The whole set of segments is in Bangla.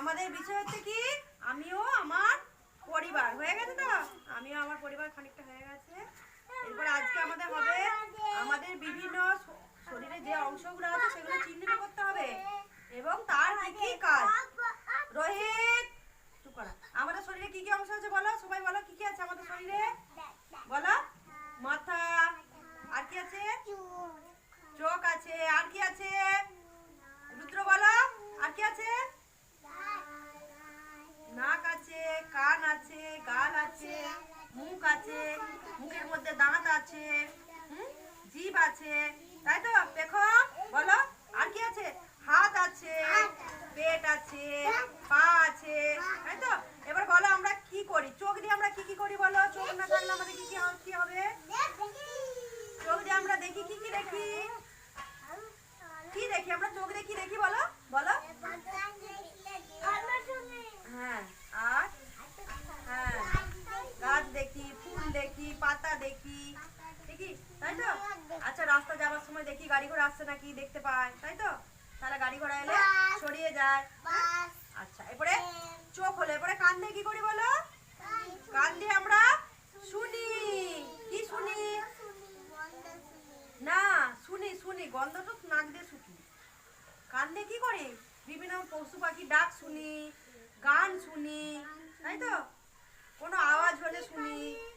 আমাদের বিষয় হচ্ছে কি, আমিও আমার পরিবার, হয়ে গেছে তো? আমিও আমার পরিবার খানিকটা হয়ে গেছে এরপর আজকে আমাদের হবে আমাদের বিভিন্ন শ- শরীরে যে অংশগুলো আছে সেগুলো চিহ্নিত করতে হবে এবং তার কি কি কাজ রোহিত চুপ করা আমাদের শরীরে কি কি অংশ আছে বলো সবাই বলো কি কি আছে আমাদের শরীরে বলো মাথা আর কি আছে চোখ আছে আর কি আছে রুদ্র বলো আর কি আছে নাক আছে কান আছে গাল আছে মুখ আছে মুখের মধ্যে দাঁত আছে জীব আছে, তাই তো? দেখো, বলো, আর কি আছে? হাত আছে, পেট আছে, পা আছে, তাই তো? এবার বলো আমরা কি করি? চোখ দিয়ে আমরা কি কি করি বলো? চোখ না থাকলে আমাদের কি কি কি হবে চোখ দিয়ে আমরা দেখি কি কি দেখি কি দেখি আমরা চোখ দিয়ে কি দেখি বলো বলো হ্যাঁ আর হ্যাঁ গাছ দেখি ফুল দেখি পাতা দেখি দেখি তাই তো আচ্ছা রাস্তা যাওয়ার সময় দেখি গাড়ি ঘোড়া আসছে নাকি দেখতে পাই তাই তো? তাহলে গাড়ি ঘোড়া এলে সরিয়ে যায়। আচ্ছা এরপরে চোখ হলো এরপরে কান দিয়ে কি করি বলো? কান দিয়ে আমরা শুনি। কি শুনি? না শুনি শুনি। গন্ধ তো নাক দিয়ে শুকি। কান দিয়ে কি করি? বিভিন্ন পশু পাখি ডাক শুনি গান শুনি তাই তো? কোনো আওয়াজ হলে শুনি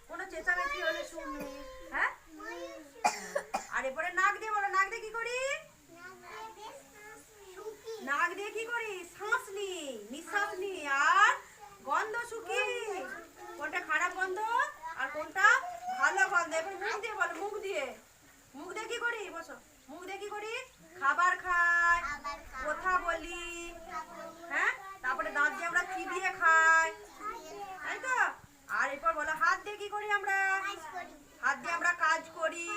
কোনো চেঁচামেচি হলে শুনি হ্যাঁ আর এরপরে নাক দিয়ে বলো নাক দিয়ে কি করি নাক দিয়ে কি করি শ্বাস নি নিঃশ্বাস নি আর গন্ধ শুকি। কোনটা খারাপ গন্ধ আর কোনটা ভালো গন্ধ? এবার মুখ দিয়ে বলো মুখ দিয়ে। মুখ দিয়ে কি করি? বসো। মুখ দিয়ে কি করি? খাবার খাই কথা বলি। হ্যাঁ? তারপরে দাঁত দিয়ে আমরা চিবিয়ে খাই। তাই তো? আর এরপর বলো হাত দিয়ে কি করি আমরা? হাত দিয়ে আমরা কাজ করি।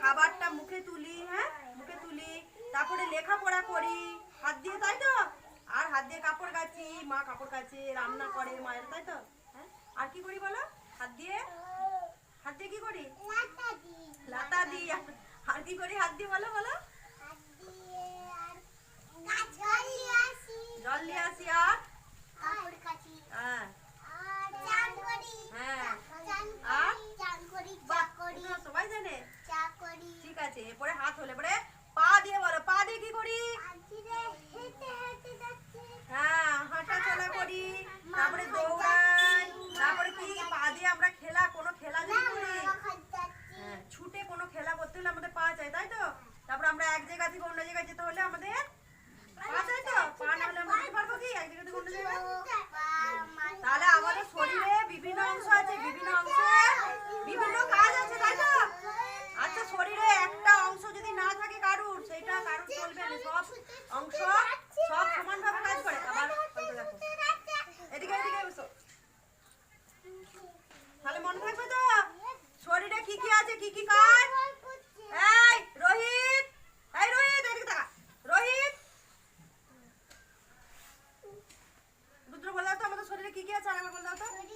খাবারটা মুখে তুলি হ্যাঁ? মুখে তুলি। তারপরে লেখাপড়া করি। হাত দিয়ে তাই তো? হাত দিয়ে কাপড় কাচি মা কাপড় কাচে রান্না করে মায়ের তাই তো? হ্যাঁ? আর কি করি বলো? হাত দিয়ে? হাত দিয়ে কি করি? লাতা দিই আর- কি করি হাত দিয়ে বলো বলো? জল নিয়ে আসি আর? হ্যাঁ। হ্যাঁ। সবাই জানে। ঠিক আছে এরপরে হাত হলে পরে পা দিয়ে বলো পা দিয়ে কি করি হ্যাঁ হাঁটা চলা করি তারপরে দৌড়াই তারপরে কি পা দিয়ে আমরা খেলা কোনো খেলা যদি করি হ্যাঁ, ছুটে কোনো খেলা করতে হলে আমাদের পা চাই তাই তো তারপর আমরা এক জায়গা থেকে অন্য জায়গায় যেতে হলে আমাদের পা তো পা না হলে আমরা পারব কি? এক জায়গা থেকে অন্য জায়গায় তাহলে আমাদের শরীরে বিভিন্ন অংশ আছে বিভিন্ন অংশে বিভিন্ন কাজ আছে তাই তো? আচ্ছা শরীরে একটা অংশ যদি না থাকে কারুর সেটা কারুর চলবে না। সব অংশ সব সমানভাবে কাজ করে আবার বলতে দেখো এদিকে এদিকে বসো তাহলে মনে থাকবে তো শরীরে কি কি আছে কি কি কাজ এই রোহিত এই রোহিত এদিকে তাকা রোহিত রুদ্র আছে আরেকবার বলে দাও তো।